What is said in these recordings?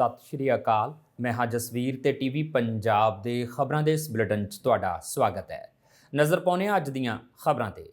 ਸਤਿ ਸ਼੍ਰੀ ਅਕਾਲ। ਮੈਂ ਹਾਂ ਜਸਵੀਰ ਤੇ ਟੀਵੀ ਪੰਜਾਬ ਦੇ ਖਬਰਾਂ ਦੇ ਇਸ ਬੁਲੇਟਿਨ 'ਚ ਤੁਹਾਡਾ ਸਵਾਗਤ ਹੈ। ਨਜ਼ਰ ਪਾਉਂਦੇ ਹਾਂ ਅੱਜ ਦੀਆਂ ਖਬਰਾਂ ਤੇ।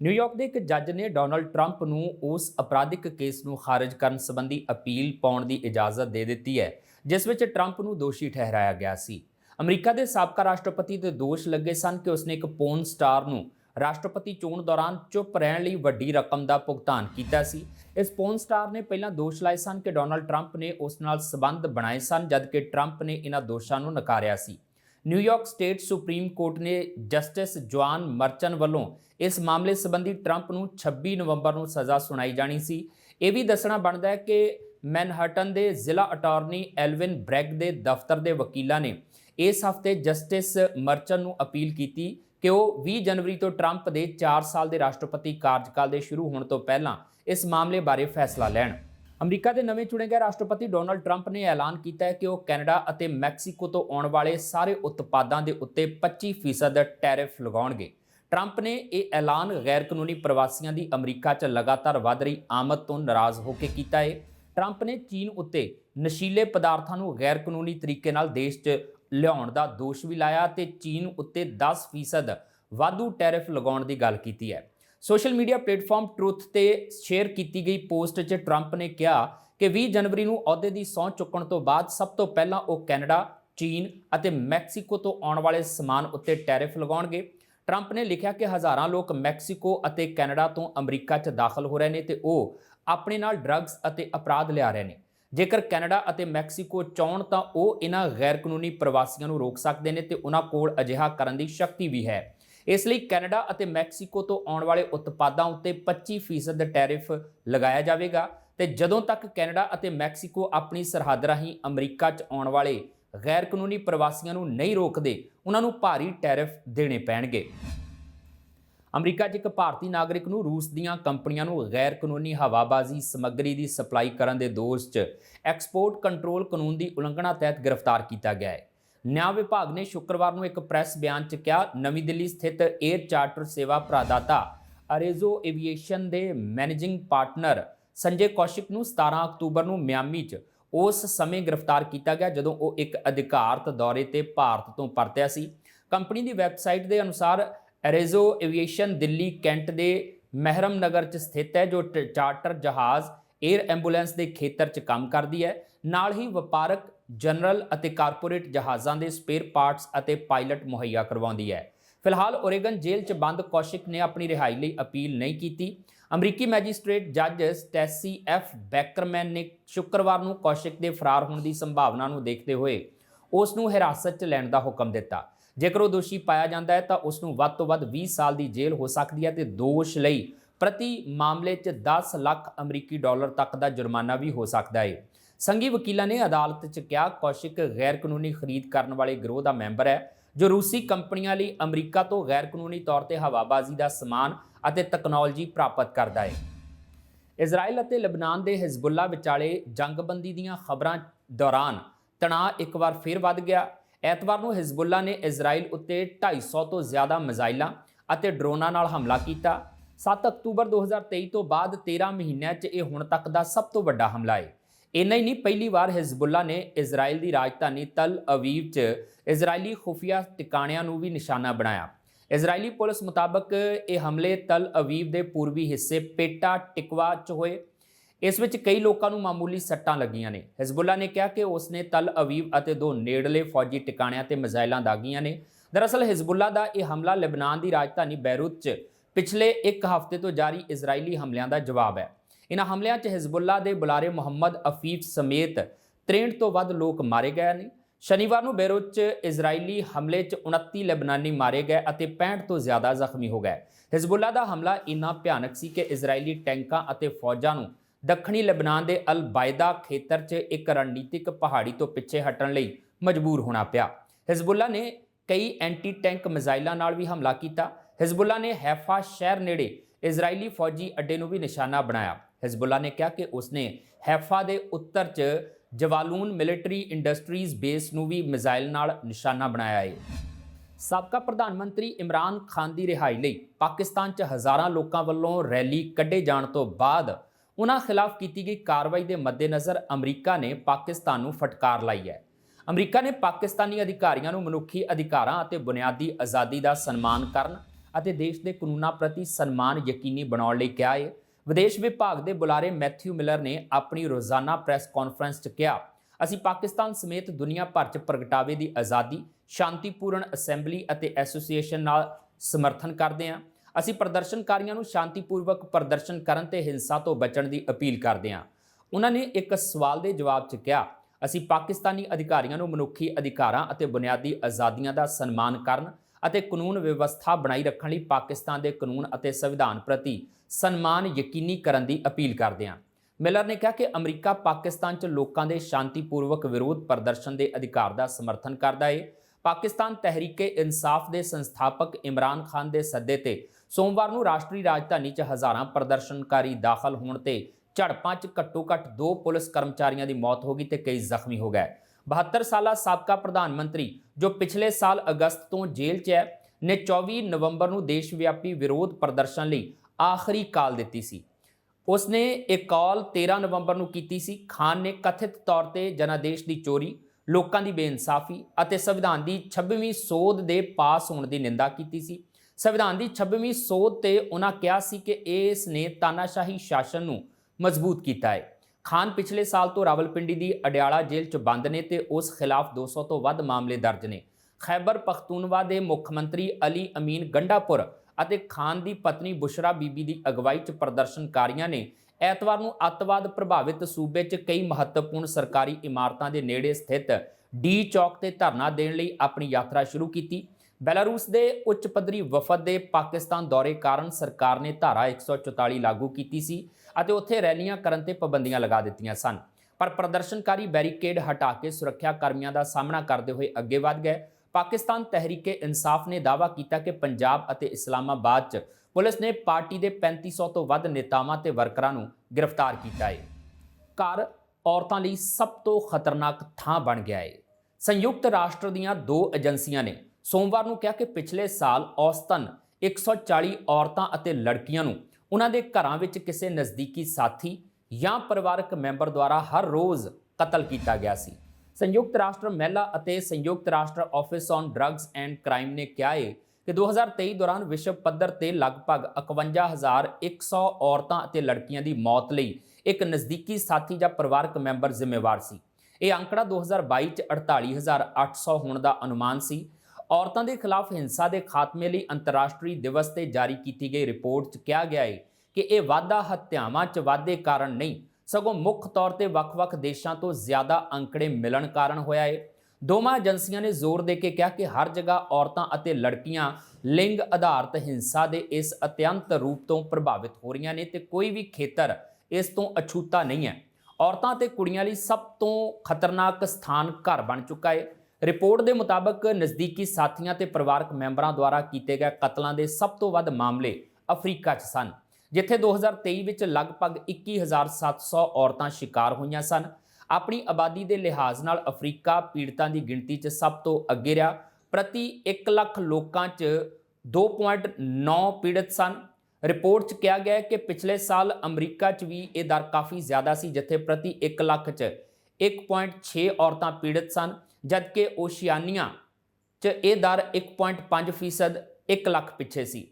ਨਿਊਯਾਰਕ ਦੇ ਇੱਕ ਜੱਜ ਨੇ ਡੋਨਲਡ ਟਰੰਪ ਨੂੰ ਉਸ ਅਪਰਾਧਿਕ ਕੇਸ ਨੂੰ ਖਾਰਜ ਕਰਨ ਸੰਬੰਧੀ ਅਪੀਲ ਪਾਉਣ ਦੀ ਇਜਾਜ਼ਤ ਦੇ ਦਿੱਤੀ ਹੈ, ਜਿਸ ਵਿੱਚ ਟਰੰਪ ਨੂੰ ਦੋਸ਼ੀ ਠਹਿਰਾਇਆ ਗਿਆ ਸੀ। ਅਮਰੀਕਾ ਦੇ ਸਾਬਕਾ ਰਾਸ਼ਟਰਪਤੀ ਤੇ ਦੋਸ਼ ਲੱਗੇ ਸਨ ਕਿ ਉਸਨੇ ਇੱਕ ਪੋਰਨ ਸਟਾਰ ਨੂੰ ਰਾਸ਼ਟਰਪਤੀ ਚੋਣ ਦੌਰਾਨ ਚੁੱਪ ਰਹਿਣ ਲਈ ਵੱਡੀ ਰਕਮ ਦਾ ਭੁਗਤਾਨ ਕੀਤਾ ਸੀ। ਇਸ ਪੋਨ ਸਟਾਰ ਨੇ ਪਹਿਲਾਂ ਦੋਸ਼ ਲਾਏ ਸਨ ਕਿ ਡੋਨਲਡ ਟਰੰਪ ਨੇ ਉਸ ਨਾਲ ਸਬੰਧ ਬਣਾਏ ਸਨ ਜਦਕਿ ਟਰੰਪ ਨੇ ਇਹਨਾਂ ਦੋਸ਼ਾਂ ਨੂੰ ਨਕਾਰਿਆ ਸੀ। New York state supreme court ਨੇ ਜਸਟਿਸ ਜੁਆਨ ਮਰਚਨ ਵੱਲੋਂ ਇਸ ਮਾਮਲੇ ਸੰਬੰਧੀ ਟਰੰਪ ਨੂੰ 26 ਨਵੰਬਰ ਨੂੰ ਸਜ਼ਾ ਸੁਣਾਈ ਜਾਣੀ ਸੀ। ਇਹ ਵੀ ਦੱਸਣਾ ਬਣਦਾ ਹੈ ਕਿ ਮੈਨਹਟਨ ਦੇ ਜ਼ਿਲ੍ਹਾ ਅਟਾਰਨੀ ਐਲਵਿਨ ਬ੍ਰੈਗ ਦੇ ਦਫ਼ਤਰ ਦੇ ਵਕੀਲਾਂ ਨੇ ਇਸ ਹਫ਼ਤੇ ਜਸਟਿਸ ਮਰਚਨ ਨੂੰ ਅਪੀਲ ਕੀਤੀ ਕਿ ਉਹ 20 ਜਨਵਰੀ ਤੋਂ ਟਰੰਪ ਦੇ 4 ਸਾਲ ਦੇ ਰਾਸ਼ਟਰਪਤੀ ਕਾਰਜਕਾਲ ਦੇ ਸ਼ੁਰੂ ਹੋਣ ਤੋਂ ਪਹਿਲਾਂ ਇਸ ਮਾਮਲੇ ਬਾਰੇ ਫੈਸਲਾ ਲੈਣ। ਅਮਰੀਕਾ ਦੇ ਨਵੇਂ ਚੁਣੇ ਗਏ ਰਾਸ਼ਟਰਪਤੀ ਡੋਨਲਡ ਟਰੰਪ ਨੇ ਐਲਾਨ ਕੀਤਾ ਹੈ ਕਿ ਉਹ ਕੈਨੇਡਾ ਅਤੇ ਮੈਕਸੀਕੋ ਤੋਂ ਆਉਣ ਵਾਲੇ ਸਾਰੇ ਉਤਪਾਦਾਂ ਦੇ ਉੱਤੇ 25% ਟੈਰਿਫ ਲਗਾਉਣਗੇ। ਟਰੰਪ ਨੇ ਇਹ ਐਲਾਨ ਗੈਰ ਕਾਨੂੰਨੀ ਪ੍ਰਵਾਸੀਆਂ ਦੀ ਅਮਰੀਕਾ 'ਚ ਲਗਾਤਾਰ ਵਧ ਰਹੀ ਆਮਦ ਤੋਂ ਨਾਰਾਜ਼ ਹੋ ਕੇ ਕੀਤਾ ਹੈ। ਟਰੰਪ ਨੇ ਚੀਨ ਉੱਤੇ ਨਸ਼ੀਲੇ ਪਦਾਰਥਾਂ ਨੂੰ ਗੈਰ ਕਾਨੂੰਨੀ ਤਰੀਕੇ ਨਾਲ ਦੇਸ਼ 'ਚ ਲਿਆਉਣ ਦਾ ਦੋਸ਼ ਵੀ ਲਾਇਆ ਤੇ ਚੀਨ ਉੱਤੇ 10% ਵਾਧੂ ਟੈਰਿਫ ਲਗਾਉਣ ਦੀ ਗੱਲ ਕੀਤੀ ਹੈ। ਸੋਸ਼ਲ ਮੀਡੀਆ ਪਲੇਟਫਾਰਮ ਟਰੂਥ ਤੇ ਸ਼ੇਅਰ ਕੀਤੀ ਗਈ ਪੋਸਟ 'ਚ ਟਰੰਪ ਨੇ ਕਿਹਾ ਕਿ 20 ਜਨਵਰੀ ਨੂੰ ਅਹੁਦੇ ਦੀ ਸਹੁੰ ਚੁੱਕਣ ਤੋਂ ਬਾਅਦ ਸਭ ਤੋਂ ਪਹਿਲਾਂ ਉਹ ਕੈਨੇਡਾ, ਚੀਨ ਅਤੇ ਮੈਕਸੀਕੋ ਤੋਂ ਆਉਣ ਵਾਲੇ ਸਮਾਨ ਉੱਤੇ ਟੈਰਿਫ ਲਗਾਉਣਗੇ। ਟਰੰਪ ਨੇ ਲਿਖਿਆ ਕਿ ਹਜ਼ਾਰਾਂ ਲੋਕ ਮੈਕਸੀਕੋ ਅਤੇ ਕੈਨੇਡਾ ਤੋਂ ਅਮਰੀਕਾ 'ਚ ਦਾਖਲ ਹੋ ਰਹੇ ਨੇ ਤੇ ਉਹ ਆਪਣੇ ਨਾਲ ਡਰੱਗਸ ਅਤੇ ਅਪਰਾਧ ਲਿਆ ਰਹੇ ਨੇ। ਜੇਕਰ ਕੈਨੇਡਾ ਅਤੇ ਮੈਕਸੀਕੋ ਚਾਹਣ ਤਾਂ ਉਹ ਇਹਨਾਂ ਗੈਰ ਕਾਨੂੰਨੀ ਪ੍ਰਵਾਸੀਆਂ ਨੂੰ ਰੋਕ ਸਕਦੇ ਨੇ ਤੇ ਉਹਨਾਂ ਕੋਲ ਅਜਿਹਾ ਕਰਨ ਦੀ ਸ਼ਕਤੀ ਵੀ ਹੈ। ਇਸ ਲਈ ਕੈਨੇਡਾ ਅਤੇ ਮੈਕਸੀਕੋ ਤੋਂ ਆਉਣ ਵਾਲੇ ਉਤਪਾਦਾਂ ਉੱਤੇ 25% ਟੈਰਿਫ ਲਗਾਇਆ ਜਾਵੇਗਾ ਤੇ ਜਦੋਂ ਤੱਕ ਕੈਨੇਡਾ ਅਤੇ ਮੈਕਸੀਕੋ ਆਪਣੀ ਸਰਹੱਦ ਰਾਹੀਂ ਅਮਰੀਕਾ 'ਚ ਆਉਣ ਵਾਲੇ ਗੈਰ ਕਾਨੂੰਨੀ ਪ੍ਰਵਾਸੀਆਂ ਨੂੰ ਨਹੀਂ ਰੋਕਦੇ ਉਹਨਾਂ ਨੂੰ ਭਾਰੀ ਟੈਰਿਫ ਦੇਣੇ ਪੈਣਗੇ। ਅਮਰੀਕਾ 'ਚ ਇੱਕ ਭਾਰਤੀ ਨਾਗਰਿਕ ਨੂੰ ਰੂਸ ਦੀਆਂ ਕੰਪਨੀਆਂ ਨੂੰ ਗੈਰ ਕਾਨੂੰਨੀ ਹਵਾਬਾਜ਼ੀ ਸਮੱਗਰੀ ਦੀ ਸਪਲਾਈ ਕਰਨ ਦੇ ਦੋਸ਼ 'ਚ ਐਕਸਪੋਰਟ ਕੰਟਰੋਲ ਕਾਨੂੰਨ ਦੀ ਉਲੰਘਣਾ ਤਹਿਤ ਗ੍ਰਿਫਤਾਰ ਕੀਤਾ ਗਿਆ ਹੈ। ਨਿਆਂ ਵਿਭਾਗ ਨੇ ਸ਼ੁੱਕਰਵਾਰ ਨੂੰ ਇੱਕ ਪ੍ਰੈਸ ਬਿਆਨ 'ਚ ਕਿਹਾ, ਨਵੀਂ ਦਿੱਲੀ ਸਥਿਤ 에ਅਰ ਚਾਰਟਰ ਸੇਵਾ ਪ੍ਰਦਾਤਾ ਅਰੇਜ਼ੋ ਐਵੀਏਸ਼ਨ ਦੇ ਮੈਨੇਜਿੰਗ ਪਾਰਟਨਰ ਸੰਜੇ ਕੌਸ਼ਿਕ ਨੂੰ 17 ਅਕਤੂਬਰ ਨੂੰ ਮਿਆਮੀ 'ਚ ਉਸ ਸਮੇਂ ਗ੍ਰਿਫਤਾਰ ਕੀਤਾ ਗਿਆ ਜਦੋਂ ਉਹ ਇੱਕ ਅਧਿਕਾਰਤ ਦੌਰੇ ਤੇ ਭਾਰਤ ਤੋਂ ਪਰਤਿਆ ਸੀ। ਕੰਪਨੀ ਦੀ ਵੈਬਸਾਈਟ ਦੇ ਅਨੁਸਾਰ ਐਰੇਜ਼ੋ ਐਵੀਏਸ਼ਨ ਦਿੱਲੀ, ਕੈਂਟ ਦੇ ਮਹਿਰਮ ਨਗਰ 'ਚ ਸਥਿਤ ਹੈ, ਜੋ ਟ- ਚਾਰਟਰ ਜਹਾਜ਼ 에ਅਰ ਐਂਬੂਲੈਂਸ ਦੇ ਖੇਤਰ 'ਚ ਕੰਮ ਕਰਦੀ ਹੈ। ਨਾਲ ਹੀ ਵਪਾਰਕ, ਜਨਰਲ ਅਤੇ ਕਾਰਪੋਰੇਟ ਜਹਾਜ਼ਾਂ ਦੇ ਸਪੇਅਰ ਪਾਰਟਸ ਅਤੇ ਪਾਇਲਟ ਮੁਹੱਈਆ ਕਰਵਾਉਂਦੀ ਹੈ। ਫਿਲਹਾਲ ਓਰੇਗਨ ਜੇਲ੍ਹ 'ਚ ਬੰਦ ਕੌਸ਼ਿਕ ਨੇ ਆਪਣੀ ਰਿਹਾਈ ਲਈ ਅਪੀਲ ਨਹੀਂ ਕੀਤੀ। ਅਮਰੀਕੀ ਮੈਜਿਸਟ੍ਰੇਟ ਜੱਜ ਸਟੈਸੀ ਐਫ ਬੈਕਰਮੈਨ ਨੇ ਸ਼ੁੱਕਰਵਾਰ ਨੂੰ ਕੌਸ਼ਿਕ ਦੇ ਫਰਾਰ ਹੋਣ ਦੀ ਸੰਭਾਵਨਾ ਨੂੰ ਦੇਖਦੇ ਹੋਏ ਉਸ ਨੂੰ ਹਿਰਾਸਤ 'ਚ ਲੈਣ ਦਾ ਹੁਕਮ ਦਿੱਤਾ। ਜੇਕਰ ਉਹ ਦੋਸ਼ੀ ਪਾਇਆ ਜਾਂਦਾ ਹੈ ਤਾਂ ਉਸ ਨੂੰ ਵੱਧ ਤੋਂ ਵੱਧ 20 ਸਾਲ ਦੀ ਜੇਲ੍ਹ ਹੋ ਸਕਦੀ ਹੈ ਤੇ ਦੋਸ਼ ਲਈ ਪ੍ਰਤੀ ਮਾਮਲੇ 'ਚ 10 ਲੱਖ ਅਮਰੀਕੀ ਡਾਲਰ ਤੱਕ ਦਾ ਜੁਰਮਾਨਾ ਵੀ ਹੋ ਸਕਦਾ ਹੈ। ਸੰਘੀ ਵਕੀਲਾਂ ਨੇ ਅਦਾਲਤ 'ਚ ਕਿਹਾ, ਕੌਸ਼ਿਕ ਗੈਰ ਕਾਨੂੰਨੀ ਖਰੀਦ ਕਰਨ ਵਾਲੇ ਗਰੋਹ ਦਾ ਮੈਂਬਰ ਹੈ, ਜੋ ਰੂਸੀ ਕੰਪਨੀਆਂ ਲਈ ਅਮਰੀਕਾ ਤੋਂ ਗੈਰ ਕਾਨੂੰਨੀ ਤੌਰ ਤੇ ਹਵਾਬਾਜ਼ੀ ਦਾ ਸਮਾਨ ਅਤੇ ਤਕਨਾਲੋਜੀ ਪ੍ਰਾਪਤ ਕਰਦਾ ਹੈ। ਇਜ਼ਰਾਈਲ ਅਤੇ ਲਬਨਾਨ ਦੇ ਹਿਜ਼ਬੁੱਲਾ ਵਿਚਾਲੇ ਜੰਗਬੰਦੀ ਦੀਆਂ ਖਬਰਾਂ ਦੌਰਾਨ ਤਣਾਅ ਇੱਕ ਵਾਰ ਫਿਰ ਵੱਧ ਗਿਆ। ਐਤਵਾਰ ਨੂੰ ਹਿਜ਼ਬੁੱਲਾ ਨੇ ਇਜ਼ਰਾਈਲ ਉੱਤੇ 250 ਤੋਂ ਜ਼ਿਆਦਾ ਮਿਜ਼ਾਈਲਾਂ ਅਤੇ ਡਰੋਨਾਂ ਨਾਲ ਹਮਲਾ ਕੀਤਾ। 7 ਅਕਤੂਬਰ 2023 ਤੋਂ ਬਾਅਦ 13 ਮਹੀਨਿਆਂ 'ਚ ਇਹ ਹੁਣ ਤੱਕ ਦਾ ਸਭ ਤੋਂ ਵੱਡਾ ਹਮਲਾ ਹੈ ਇੰਨਾ ਹੀ ਨਹੀਂ, ਪਹਿਲੀ ਵਾਰ ਹਿਜ਼ਬੁੱਲਾ ਨੇ ਇਜ਼ਰਾਈਲ ਦੀ ਰਾਜਧਾਨੀ ਤਲ ਅਵੀਵ 'ਚ ਇਜ਼ਰਾਈਲੀ ਖੁਫੀਆ ਟਿਕਾਣਿਆਂ ਨੂੰ ਵੀ ਨਿਸ਼ਾਨਾ ਬਣਾਇਆ। ਇਜ਼ਰਾਈਲੀ ਪੁਲਿਸ ਮੁਤਾਬਕ ਇਹ ਹਮਲੇ ਤਲ ਅਵੀਵ ਦੇ ਪੂਰਬੀ ਹਿੱਸੇ ਪੇਟਾ ਟਿਕਵਾ 'ਚ ਹੋਏ। ਇਸ ਵਿੱਚ ਕਈ ਲੋਕਾਂ ਨੂੰ ਮਾਮੂਲੀ ਸੱਟਾਂ ਲੱਗੀਆਂ ਨੇ। ਹਿਜ਼ਬੁੱਲਾ ਨੇ ਕਿਹਾ ਕਿ ਉਸ ਨੇ ਤਲ ਅਵੀਵ ਅਤੇ ਦੋ ਨੇੜਲੇ ਫੌਜੀ ਟਿਕਾਣਿਆਂ ਤੇ ਮਿਜ਼ਾਈਲਾਂ ਦਾਗੀਆਂ ਨੇ। ਦਰਅਸਲ ਹਿਜ਼ਬੁੱਲਾ ਦਾ ਇਹ ਹਮਲਾ ਲੈਬਨਾਨ ਦੀ ਰਾਜਧਾਨੀ ਬੈਰੂਤ 'ਚ ਪਿਛਲੇ ਇੱਕ ਹਫ਼ਤੇ ਤੋਂ ਜਾਰੀ ਇਜ਼ਰਾਈਲੀ ਹਮਲਿਆਂ ਦਾ ਜਵਾਬ ਹੈ। ਇਨ੍ਹਾਂ ਹਮਲਿਆਂ 'ਚ ਹਿਜ਼ਬੁੱਲਾ ਦੇ ਬੁਲਾਰੇ ਮੁਹੰਮਦ ਅਫੀਫ ਸਮੇਤ 63 ਤੋਂ ਵੱਧ ਲੋਕ ਮਾਰੇ ਗਏ ਨੇ। ਸ਼ਨੀਵਾਰ ਨੂੰ ਬੈਰੂਤ 'ਚ ਇਜ਼ਰਾਈਲੀ ਹਮਲੇ 'ਚ 29 ਲੈਬਨਾਨੀ ਮਾਰੇ ਗਏ ਅਤੇ 65 ਤੋਂ ਜ਼ਿਆਦਾ ਜ਼ਖਮੀ ਹੋ ਗਏ। ਹਿਜ਼ਬੁੱਲਾ ਦਾ ਹਮਲਾ ਇੰਨਾ ਭਿਆਨਕ ਸੀ ਕਿ ਇਜ਼ਰਾਈਲੀ ਟੈਂਕਾਂ ਅਤੇ ਫੌਜਾਂ ਨੂੰ ਦੱਖਣੀ ਲੈਬਨਾਨ ਦੇ ਅਲ ਬਾਇਦਾ ਖੇਤਰ 'ਚ ਇੱਕ ਰਣਨੀਤਿਕ ਪਹਾੜੀ ਤੋਂ ਪਿੱਛੇ ਹਟਣ ਲਈ ਮਜਬੂਰ ਹੋਣਾ ਪਿਆ। ਹਿਜ਼ਬੁੱਲਾ ਨੇ ਕਈ ਐਂਟੀ ਟੈਂਕ ਮਿਜ਼ਾਈਲਾਂ ਨਾਲ ਵੀ ਹਮਲਾ ਕੀਤਾ। ਹਿਜ਼ਬੁੱਲਾ ਨੇ ਹੈਫਾ ਸ਼ਹਿਰ ਨੇੜੇ ਇਜ਼ਰਾਈਲੀ ਫੌਜੀ ਅੱਡੇ ਨੂੰ ਵੀ ਨਿਸ਼ਾਨਾ ਬਣਾਇਆ। ਹਿਜ਼ਬੁੱਲਾ ਨੇ ਕਿਹਾ ਕਿ ਉਸਨੇ ਹੈਫਾ ਦੇ ਉੱਤਰ 'ਚ ਜਵਾਲੂਨ ਮਿਲਟਰੀ ਇੰਡਸਟਰੀਜ਼ ਬੇਸ ਨੂੰ ਵੀ ਮਿਜ਼ਾਈਲ ਨਾਲ ਨਿਸ਼ਾਨਾ ਬਣਾਇਆ ਹੈ ਸਾਬਕਾ ਪ੍ਰਧਾਨ ਮੰਤਰੀ ਇਮਰਾਨ ਖਾਨ ਦੀ ਰਿਹਾਈ ਲਈ ਪਾਕਿਸਤਾਨ 'ਚ ਹਜ਼ਾਰਾਂ ਲੋਕਾਂ ਵੱਲੋਂ ਰੈਲੀ ਕੱਢੇ ਜਾਣ ਤੋਂ ਬਾਅਦ ਉਹਨਾਂ ਖਿਲਾਫ ਕੀਤੀ ਗਈ ਕਾਰਵਾਈ ਦੇ ਮੱਦੇਨਜ਼ਰ ਅਮਰੀਕਾ ਨੇ ਪਾਕਿਸਤਾਨ ਨੂੰ ਫਟਕਾਰ ਲਾਈ ਹੈ। ਅਮਰੀਕਾ ਨੇ ਪਾਕਿਸਤਾਨੀ ਅਧਿਕਾਰੀਆਂ ਨੂੰ ਮਨੁੱਖੀ ਅਧਿਕਾਰਾਂ ਅਤੇ ਬੁਨਿਆਦੀ ਆਜ਼ਾਦੀ ਦਾ ਸਨਮਾਨ ਕਰਨ ਅਤੇ ਦੇਸ਼ ਦੇ ਕਾਨੂੰਨਾਂ ਪ੍ਰਤੀ ਸਨਮਾਨ ਯਕੀਨੀ ਬਣਾਉਣ ਲਈ ਕਿਹਾ ਹੈ। ਵਿਦੇਸ਼ ਵਿਭਾਗ ਦੇ ਬੁਲਾਰੇ ਮੈਥਿਊ ਮਿਲਰ ਨੇ ਆਪਣੀ ਰੋਜ਼ਾਨਾ ਪ੍ਰੈਸ ਕਾਨਫਰੰਸ 'ਚ ਕਿਹਾ, ਅਸੀਂ ਪਾਕਿਸਤਾਨ ਸਮੇਤ ਦੁਨੀਆ ਭਰ 'ਚ ਪ੍ਰਗਟਾਵੇ ਦੀ ਆਜ਼ਾਦੀ, ਸ਼ਾਂਤੀਪੂਰਨ ਅਸੈਂਬਲੀ ਅਤੇ ਐਸੋਸੀਏਸ਼ਨ ਨਾਲ ਸਮਰਥਨ ਕਰਦੇ ਹਾਂ। ਅਸੀਂ ਪ੍ਰਦਰਸ਼ਨਕਾਰੀਆਂ ਨੂੰ ਸ਼ਾਂਤੀਪੂਰਵਕ ਪ੍ਰਦਰਸ਼ਨ ਕਰਨ ਤੇ ਹਿੰਸਾ ਤੋਂ ਬਚਣ ਦੀ ਅਪੀਲ ਕਰਦੇ ਹਾਂ। ਉਹਨਾਂ ਨੇ ਇੱਕ ਸਵਾਲ ਦੇ ਜਵਾਬ 'ਚ ਕਿਹਾ, ਅਸੀਂ ਪਾਕਿਸਤਾਨੀ ਅਧਿਕਾਰੀਆਂ ਨੂੰ ਮਨੁੱਖੀ ਅਧਿਕਾਰਾਂ ਅਤੇ ਬੁਨਿਆਦੀ ਆਜ਼ਾਦੀਆਂ ਦਾ ਸਨਮਾਨ ਕਰਨ ਅਤੇ ਕਾਨੂੰਨ ਵਿਵਸਥਾ ਬਣਾਈ ਰੱਖਣ ਲਈ ਪਾਕਿਸਤਾਨ ਦੇ ਕਾਨੂੰਨ ਅਤੇ ਸੰਵਿਧਾਨ ਪ੍ਰਤੀ ਸਨਮਾਨ ਯਕੀਨੀ ਕਰਨ ਦੀ ਅਪੀਲ ਕਰਦੇ ਹਾਂ। ਮਿਲਰ ਨੇ ਕਿਹਾ ਕਿ ਅਮਰੀਕਾ ਪਾਕਿਸਤਾਨ 'ਚ ਲੋਕਾਂ ਦੇ ਸ਼ਾਂਤੀਪੂਰਵਕ ਵਿਰੋਧ ਪ੍ਰਦਰਸ਼ਨ ਦੇ ਅਧਿਕਾਰ ਦਾ ਸਮਰਥਨ ਕਰਦਾ ਹੈ ਪਾਕਿਸਤਾਨ ਤਹਿਰੀਕੇ ਇਨਸਾਫ ਦੇ ਸੰਸਥਾਪਕ ਇਮਰਾਨ ਖਾਨ ਦੇ ਸੱਦੇ ਤੇ ਸੋਮਵਾਰ ਨੂੰ ਰਾਸ਼ਟਰੀ ਰਾਜਧਾਨੀ 'ਚ ਹਜ਼ਾਰਾਂ ਪ੍ਰਦਰਸ਼ਨਕਾਰੀ ਦਾਖਲ ਹੋਣ ਤੇ ਝੜਪਾਂ 'ਚ ਘੱਟੋ-ਘੱਟ ਦੋ ਪੁਲਿਸ ਕਰਮਚਾਰੀਆਂ ਦੀ ਮੌਤ ਹੋ ਗਈ ਤੇ ਕਈ ਜ਼ਖਮੀ ਹੋ ਗਏ। 72 ਸਾਲਾ ਸਾਬਕਾ ਪ੍ਰਧਾਨ ਮੰਤਰੀ, ਜੋ ਪਿਛਲੇ ਸਾਲ ਅਗਸਤ ਤੋਂ ਜੇਲ੍ਹ 'ਚ ਹੈ, ਨੇ 24 ਨਵੰਬਰ ਨੂੰ ਦੇਸ਼ ਵਿਆਪੀ ਵਿਰੋਧ ਪ੍ਰਦਰਸ਼ਨ ਲਈ ਆਖਰੀ ਕਾਲ ਦਿੱਤੀ ਸੀ। ਉਸਨੇ ਇਹ ਕਾਲ 13 ਨਵੰਬਰ ਨੂੰ ਕੀਤੀ ਸੀ। ਖਾਨ ਨੇ ਕਥਿਤ ਤੌਰ ਤੇ ਜਨਾਦੇਸ਼ ਦੀ ਚੋਰੀ ਲੋਕਾਂ ਦੀ ਬੇਇਨਸਾਫੀ ਅਤੇ ਸੰਵਿਧਾਨ ਦੀ 26ਵੀਂ ਸੋਧ ਦੇ ਪਾਸ ਹੋਣ ਦੀ ਨਿੰਦਾ ਕੀਤੀ ਸੀ। ਸੰਵਿਧਾਨ ਦੀ 26ਵੀਂ ਸੋਧ ਤੇ ਉਹਨਾਂ ਕਿਹਾ ਸੀ ਕਿ ਇਸ ਨੇ ਤਾਨਾਸ਼ਾਹੀ ਸ਼ਾਸਨ ਨੂੰ ਮਜ਼ਬੂਤ ਕੀਤਾ ਹੈ। ਖਾਨ ਪਿਛਲੇ ਸਾਲ ਤੋਂ ਰਾਵਲਪਿੰਡੀ ਦੀ ਅਡਿਆਲਾ ਜੇਲ੍ਹ 'ਚ ਬੰਦ ਨੇ ਤੇ ਉਸ ਖਿਲਾਫ 200 ਤੋਂ ਵੱਧ ਮਾਮਲੇ ਦਰਜ ਨੇ। ਖੈਬਰ ਪਖਤੂਨਵਾ ਦੇ ਮੁੱਖ ਮੰਤਰੀ ਅਲੀ ਅਮੀਨ ਗੰਡਾਪੁਰ ਅਤੇ ਖਾਨ ਦੀ ਪਤਨੀ ਬੁਸ਼ਰਾ ਬੀਬੀ ਦੀ ਅਗਵਾਈ 'ਚ ਪ੍ਰਦਰਸ਼ਨਕਾਰੀਆਂ ਨੇ ਐਤਵਾਰ ਨੂੰ ਅੱਤਵਾਦ ਪ੍ਰਭਾਵਿਤ ਸੂਬੇ 'ਚ ਕਈ ਮਹੱਤਵਪੂਰਨ ਸਰਕਾਰੀ ਇਮਾਰਤਾਂ ਦੇ ਨੇੜੇ ਸਥਿਤ ਡੀ ਚੌਕ ਤੇ ਧਰਨਾ ਦੇਣ ਲਈ ਆਪਣੀ ਯਾਤਰਾ ਸ਼ੁਰੂ ਕੀਤੀ। ਬੈਲਾਰੂਸ ਦੇ ਉੱਚ ਪੱਧਰੀ ਵਫਦ ਦੇ ਪਾਕਿਸਤਾਨ ਦੌਰੇ ਕਾਰਨ ਸਰਕਾਰ ਨੇ ਧਾਰਾ 144 ਲਾਗੂ ਕੀਤੀ ਸੀ ਅਤੇ ਉੱਥੇ ਰੈਲੀਆਂ ਕਰਨ ਤੇ ਪਾਬੰਦੀਆਂ ਲਗਾ ਦਿੱਤੀਆਂ ਸਨ। ਪਰ ਪ੍ਰਦਰਸ਼ਨਕਾਰੀ ਬੈਰੀਕੇਡ ਹਟਾ ਕੇ ਸੁਰੱਖਿਆ ਕਰਮੀਆਂ ਦਾ ਸਾਹਮਣਾ ਕਰਦੇ ਹੋਏ ਅੱਗੇ ਵਧ ਗਏ। ਪਾਕਿਸਤਾਨ ਤਹਿਰੀਕੇ ਇਨਸਾਫ ਨੇ ਦਾਅਵਾ ਕੀਤਾ ਕਿ ਪੰਜਾਬ ਅਤੇ ਇਸਲਾਮਾਬਾਦ 'ਚ ਪੁਲਿਸ ਨੇ ਪਾਰਟੀ ਦੇ 3500 ਤੋਂ ਵੱਧ ਨੇਤਾਵਾਂ ਤੇ ਵਰਕਰਾਂ ਨੂੰ ਗ੍ਰਿਫਤਾਰ ਕੀਤਾ ਹੈ। ਘਰ ਔਰਤਾਂ ਲਈ ਸਭ ਤੋਂ ਖਤਰਨਾਕ ਥਾਂ ਬਣ ਗਿਆ ਹੈ। ਸੰਯੁਕਤ ਰਾਸ਼ਟਰ ਦੀਆਂ ਦੋ ਏਜੰਸੀਆਂ ਨੇ ਸੋਮਵਾਰ ਨੂੰ ਕਿਹਾ ਕਿ ਪਿਛਲੇ ਸਾਲ ਔਸਤਨ 140 ਔਰਤਾਂ ਅਤੇ ਲੜਕੀਆਂ ਨੂੰ ਉਹਨਾਂ ਦੇ ਘਰਾਂ ਵਿੱਚ ਕਿਸੇ ਨਜ਼ਦੀਕੀ ਸਾਥੀ ਜਾਂ ਪਰਿਵਾਰਕ ਮੈਂਬਰ ਦੁਆਰਾ ਹਰ ਰੋਜ਼ ਕਤਲ ਕੀਤਾ ਗਿਆ ਸੀ। ਸੰਯੁਕਤ ਰਾਸ਼ਟਰ ਮਹਿਲਾ ਅਤੇ ਸੰਯੁਕਤ ਰਾਸ਼ਟਰ office on drugs and crime ਨੇ ਕਿਹਾ ਹੈ ਕਿ 2023 ਦੌਰਾਨ ਵਿਸ਼ਵ ਪੱਧਰ ਤੇ ਲਗਭਗ 51100 ਔਰਤਾਂ ਅਤੇ ਲੜਕੀਆਂ ਦੀ ਮੌਤ ਲਈ ਇੱਕ ਨਜ਼ਦੀਕੀ ਸਾਥੀ ਜਾਂ ਪਰਿਵਾਰਕ ਮੈਂਬਰ ਜ਼ਿੰਮੇਵਾਰ ਸੀ। ਇਹ ਅੰਕੜਾ 2022 ਚ 48800 ਹੋਣ ਦਾ ਅਨੁਮਾਨ ਸੀ। ਔਰਤਾਂ ਦੇ ਖਿਲਾਫ ਹਿੰਸਾ ਦੇ ਖਾਤਮੇ ਲਈ ਅੰਤਰਰਾਸ਼ਟਰੀ ਦਿਵਸ ਤੇ ਜਾਰੀ ਕੀਤੀ ਗਈ ਰਿਪੋਰਟ 'ਚ ਕਿਹਾ ਗਿਆ ਹੈ ਕਿ ਇਹ ਵਾਧਾ ਹੱਤਿਆਵਾਂ 'ਚ ਵਾਧੇ ਕਾਰਨ ਨਹੀਂ, ਸਗੋਂ ਮੁੱਖ ਤੌਰ ਤੇ ਵੱਖ-ਵੱਖ ਦੇਸ਼ਾਂ ਤੋਂ ਜ਼ਿਆਦਾ ਅੰਕੜੇ ਮਿਲਣ ਕਾਰਨ ਹੋਇਆ ਹੈ ਦੋਵਾਂ ਏਜੰਸੀਆਂ ਨੇ ਜ਼ੋਰ ਦੇ ਕੇ ਕਿਹਾ ਕਿ ਹਰ ਜਗ੍ਹਾ ਔਰਤਾਂ ਅਤੇ ਲੜਕੀਆਂ ਲਿੰਗ ਆਧਾਰਿਤ ਹਿੰਸਾ ਦੇ ਇਸ ਅਤਿਅੰਤ ਰੂਪ ਤੋਂ ਪ੍ਰਭਾਵਿਤ ਹੋ ਰਹੀਆਂ ਨੇ ਤੇ ਕੋਈ ਵੀ ਖੇਤਰ ਇਸ ਤੋਂ ਅਛੂਤਾ ਨਹੀਂ ਹੈ। ਔਰਤਾਂ ਤੇ ਕੁੜੀਆਂ ਲਈ ਸਭ ਤੋਂ ਖਤਰਨਾਕ ਸਥਾਨ ਘਰ ਬਣ ਚੁੱਕਾ ਹੈ। ਰਿਪੋਰਟ ਦੇ ਮੁਤਾਬਕ ਨਜ਼ਦੀਕੀ ਸਾਥੀਆਂ ਤੇ ਪਰਿਵਾਰਕ ਮੈਂਬਰਾਂ ਦੁਆਰਾ ਕੀਤੇ ਗਏ ਕਤਲਾਂ ਦੇ ਸਭ ਤੋਂ ਵੱਧ ਮਾਮਲੇ ਅਫਰੀਕਾ 'ਚ ਸਨ, ਜਿੱਥੇ 2023 ਵਿੱਚ ਲਗਭਗ 21700 ਔਰਤਾਂ ਸ਼ਿਕਾਰ ਹੋਈਆਂ ਸਨ। ਆਪਣੀ ਆਬਾਦੀ ਦੇ ਲਿਹਾਜ਼ ਨਾਲ ਅਫਰੀਕਾ ਪੀੜਤਾਂ ਦੀ ਗਿਣਤੀ 'ਚ ਸਭ ਤੋਂ ਅੱਗੇ ਰਿਹਾ। ਪ੍ਰਤੀ 1 ਲੱਖ ਲੋਕਾਂ 'ਚ 2.9 ਪੀੜਤ ਸਨ। ਰਿਪੋਰਟ 'ਚ ਕਿਹਾ ਗਿਆ ਕਿ ਪਿਛਲੇ ਸਾਲ ਅਮਰੀਕਾ 'ਚ ਵੀ ਇਹ ਦਰ ਕਾਫੀ ਜ਼ਿਆਦਾ ਸੀ, ਜਿੱਥੇ ਪ੍ਰਤੀ 1 ਲੱਖ 'ਚ 1.6 ਔਰਤਾਂ ਪੀੜਤ ਸਨ, ਜਦਕਿ ਓਸ਼ੀਆਨੀਆ 'ਚ ਇਹ ਦਰ 1.5 ਫੀਸਦ 1 ਲੱਖ ਪਿੱਛੇ ਸੀ।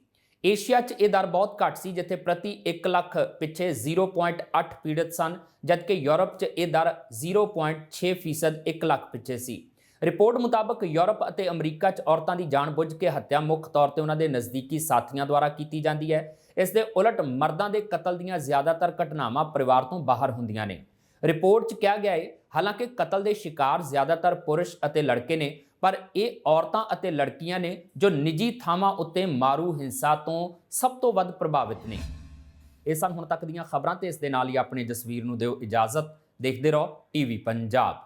ਏਸ਼ੀਆ 'ਚ ਇਹ ਦਰ ਬਹੁਤ ਘੱਟ ਸੀ, ਜਿੱਥੇ ਪ੍ਰਤੀ 1 ਲੱਖ ਪਿੱਛੇ 0.8 ਪੀੜਤ ਸਨ, ਜਦਕਿ ਯੂਰਪ 'ਚ ਇਹ ਦਰ 0.6 ਫੀਸਦ 1 ਲੱਖ ਪਿੱਛੇ ਸੀ। ਰਿਪੋਰਟ ਮੁਤਾਬਕ ਯੂਰਪ ਅਤੇ ਅਮਰੀਕਾ 'ਚ ਔਰਤਾਂ ਦੀ ਜਾਣਬੁੱਝ ਕੇ ਹੱਤਿਆ ਮੁੱਖ ਤੌਰ ਤੇ ਉਹਨਾਂ ਦੇ ਨਜ਼ਦੀਕੀ ਸਾਥੀਆਂ ਦੁਆਰਾ ਕੀਤੀ ਜਾਂਦੀ ਹੈ। ਇਸ ਦੇ ਉਲਟ ਮਰਦਾਂ ਦੇ ਕਤਲ ਦੀਆਂ ਜ਼ਿਆਦਾਤਰ ਘਟਨਾਵਾਂ ਪਰਿਵਾਰ ਤੋਂ ਬਾਹਰ ਹੁੰਦੀਆਂ ਨੇ। ਰਿਪੋਰਟ 'ਚ ਕਿਹਾ ਗਿਆ ਹੈ, ਹਾਲਾਂਕਿ ਕਤਲ ਦੇ ਸ਼ਿਕਾਰ ਜ਼ਿਆਦਾਤਰ ਪੁਰਸ਼ ਅਤੇ ਲੜਕੇ ਨੇ ਪਰ ਇਹ ਔਰਤਾਂ ਅਤੇ ਲੜਕੀਆਂ ਨੇ ਜੋ ਨਿੱਜੀ ਥਾਵਾਂ ਉੱਤੇ ਮਾਰੂ ਹਿੰਸਾ ਤੋਂ ਸਭ ਤੋਂ ਵੱਧ ਪ੍ਰਭਾਵਿਤ ਨੇ। ਇਹ ਸਨ ਹੁਣ ਤੱਕ ਦੀਆਂ ਖਬਰਾਂ ਤੇ ਇਸ ਦੇ ਨਾਲ ਹੀ ਆਪਣੇ ਜਸਵੀਰ ਨੂੰ ਦਿਓ ਇਜਾਜ਼ਤ। ਦੇਖਦੇ ਰਹੋ ਟੀਵੀ ਪੰਜਾਬ